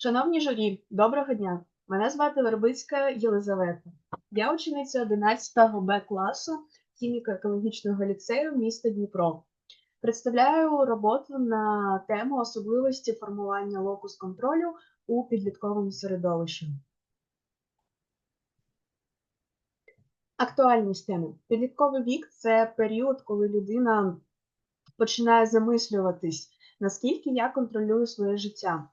Шановні журі, доброго дня! Мене звати Вербицька Єлизавета. Я учениця 11 Б класу хіміко-екологічного ліцею міста Дніпро. Представляю роботу на тему особливості формування локус контролю у підлітковому середовищі. Актуальність теми. Підлітковий вік це період, коли людина починає замислюватись, наскільки я контролюю своє життя.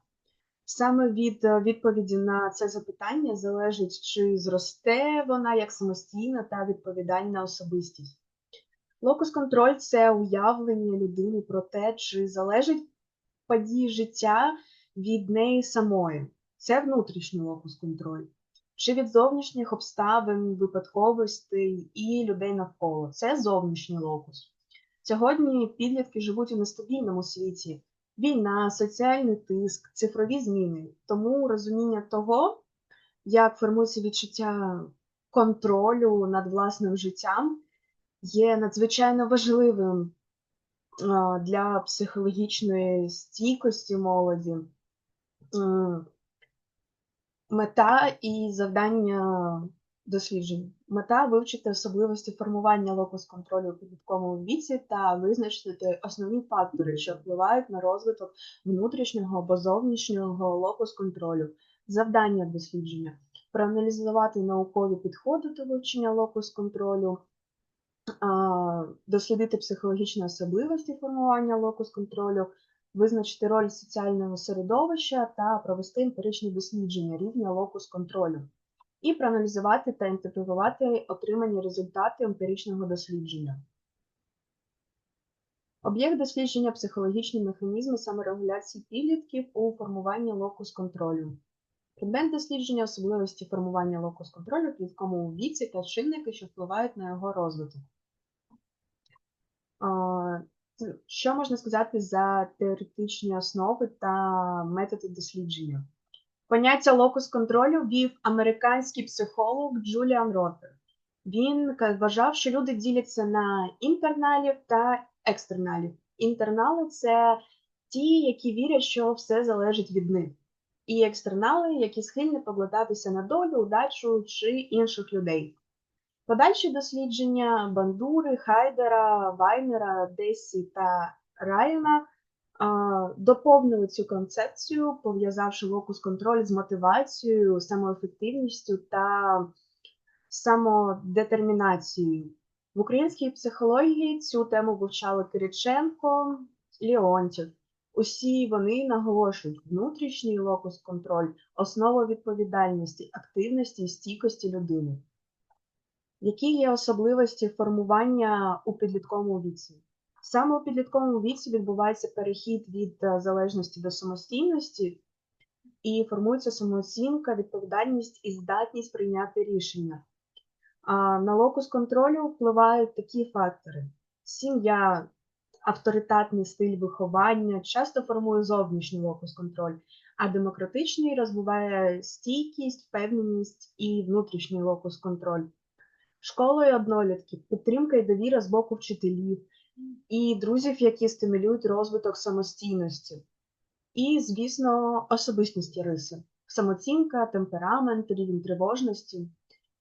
Саме від е, відповіді на це запитання залежить, чи зросте вона як самостійна та відповідальна особистість. Локус-контроль це уявлення людини про те, чи залежить події життя від неї самої. Це внутрішній локус-контроль, чи від зовнішніх обставин, випадковостей і людей навколо. Це зовнішній локус. Сьогодні підлітки живуть у нестабільному світі, війна, соціальний тиск, цифрові зміни. Тому розуміння того, як формується відчуття контролю над власним життям, є надзвичайно важливим для психологічної стійкості молоді. Мета і завдання досліджень. Мета вивчити особливості формування локус-контролю у підлітковому віці та визначити основні фактори, що впливають на розвиток внутрішнього або зовнішнього локус-контролю, завдання дослідження, проаналізувати наукові підходи до вивчення локус-контролю, дослідити психологічні особливості формування локус-контролю, визначити роль соціального середовища та провести емпіричні дослідження рівня локус-контролю і проаналізувати та інтерпретувати отримані результати емпіричного дослідження. Об'єкт дослідження психологічні механізми саморегуляції підлітків у формуванні локус контролю. Предмет дослідження особливості формування локус контролю в підлітковому віці та чинники, що впливають на його розвиток. Що можна сказати за теоретичні основи та методи дослідження? Поняття локус контролю ввів американський психолог Джуліан Ротер. Він вважав, що люди діляться на інтерналів та екстерналів. Інтернали це ті, які вірять, що все залежить від них, і екстернали, які схильні покладатися на долю, удачу чи інших людей. Подальші дослідження Бандури, Хайдера, Вайнера, Десі та Райана доповнили цю концепцію, пов'язавши локус-контроль з мотивацією, самоефективністю та самодетермінацією. В українській психології цю тему вивчали Кириченко, Леонтів. Усі вони наголошують внутрішній локус-контроль, основа відповідальності, активності і стійкості людини. Які є особливості формування у підлітковому віці? Саме у підлітковому віці відбувається перехід від е, залежності до самостійності і формується самооцінка, відповідальність і здатність прийняти рішення. На локус контролю впливають такі фактори: сім'я, авторитетний стиль виховання, часто формує зовнішній локус контроль, а демократичний розвиває стійкість, впевненість і внутрішній локус контроль. Школою однолітків, підтримка і довіра з боку вчителів і друзів, які стимулюють розвиток самостійності, і, звісно, особистісні риси, самоцінка, темперамент, рівень тривожності.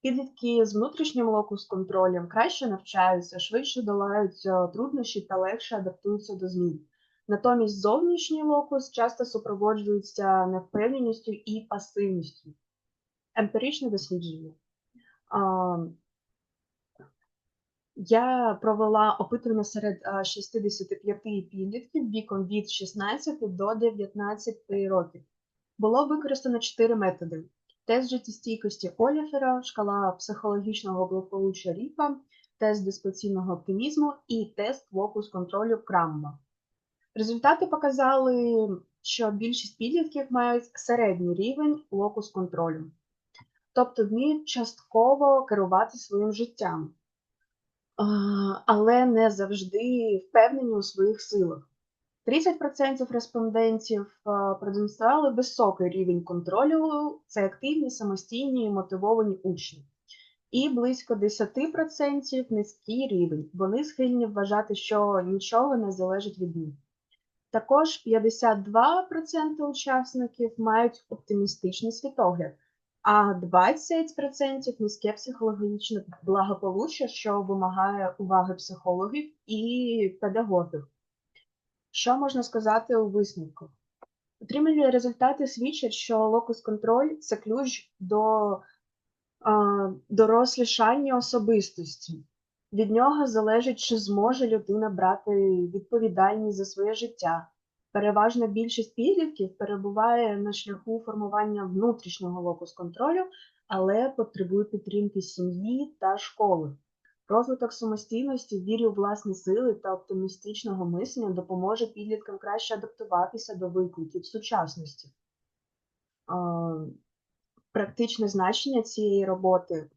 Підлітки з внутрішнім локус контролем краще навчаються, швидше долають труднощі та легше адаптуються до змін. Натомість зовнішній локус часто супроводжується невпевненістю і пасивністю. Емпіричне дослідження. Я провела опитування серед 65 підлітків віком від 16 до 19 років. Було використано 4 методи: тест життєстійкості Оліфера, шкала психологічного благополуччя Ріфа, тест диспаційного оптимізму і тест локус контролю Крамма. Результати показали, що більшість підлітків мають середній рівень локус контролю, тобто вміють частково керувати своїм життям але не завжди впевнені у своїх силах. 30% респондентів продемонстрували високий рівень контролю, це активні, самостійні і мотивовані учні. І близько 10% низький рівень. Вони схильні вважати, що нічого не залежить від них. Також 52% учасників мають оптимістичний світогляд, а 20% низьке психологічне благополуччя, що вимагає уваги психологів і педагогів. Що можна сказати у висновку? Отримані результати свідчать, що локус-контроль це ключ до а, дорослішання особистості. Від нього залежить, чи зможе людина брати відповідальність за своє життя. Переважна більшість підлітків перебуває на шляху формування внутрішнього локус-контролю, але потребує підтримки сім'ї та школи. Розвиток самостійності, вірі у власні сили та оптимістичного мислення допоможе підліткам краще адаптуватися до викликів сучасності. Практичне значення цієї роботи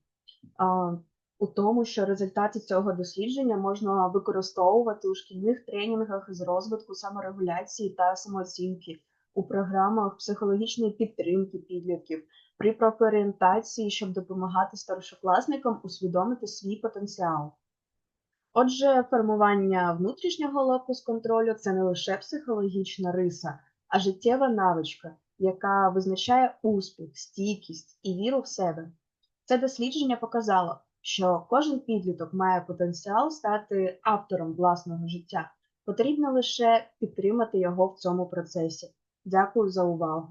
у тому, що результати цього дослідження можна використовувати у шкільних тренінгах з розвитку саморегуляції та самооцінки, у програмах психологічної підтримки підлітків, при профорієнтації, щоб допомагати старшокласникам усвідомити свій потенціал. Отже, формування внутрішнього локус контролю це не лише психологічна риса, а життєва навичка, яка визначає успіх, стійкість і віру в себе. Це дослідження показало, що кожен підліток має потенціал стати автором власного життя. Потрібно лише підтримати його в цьому процесі. Дякую за увагу.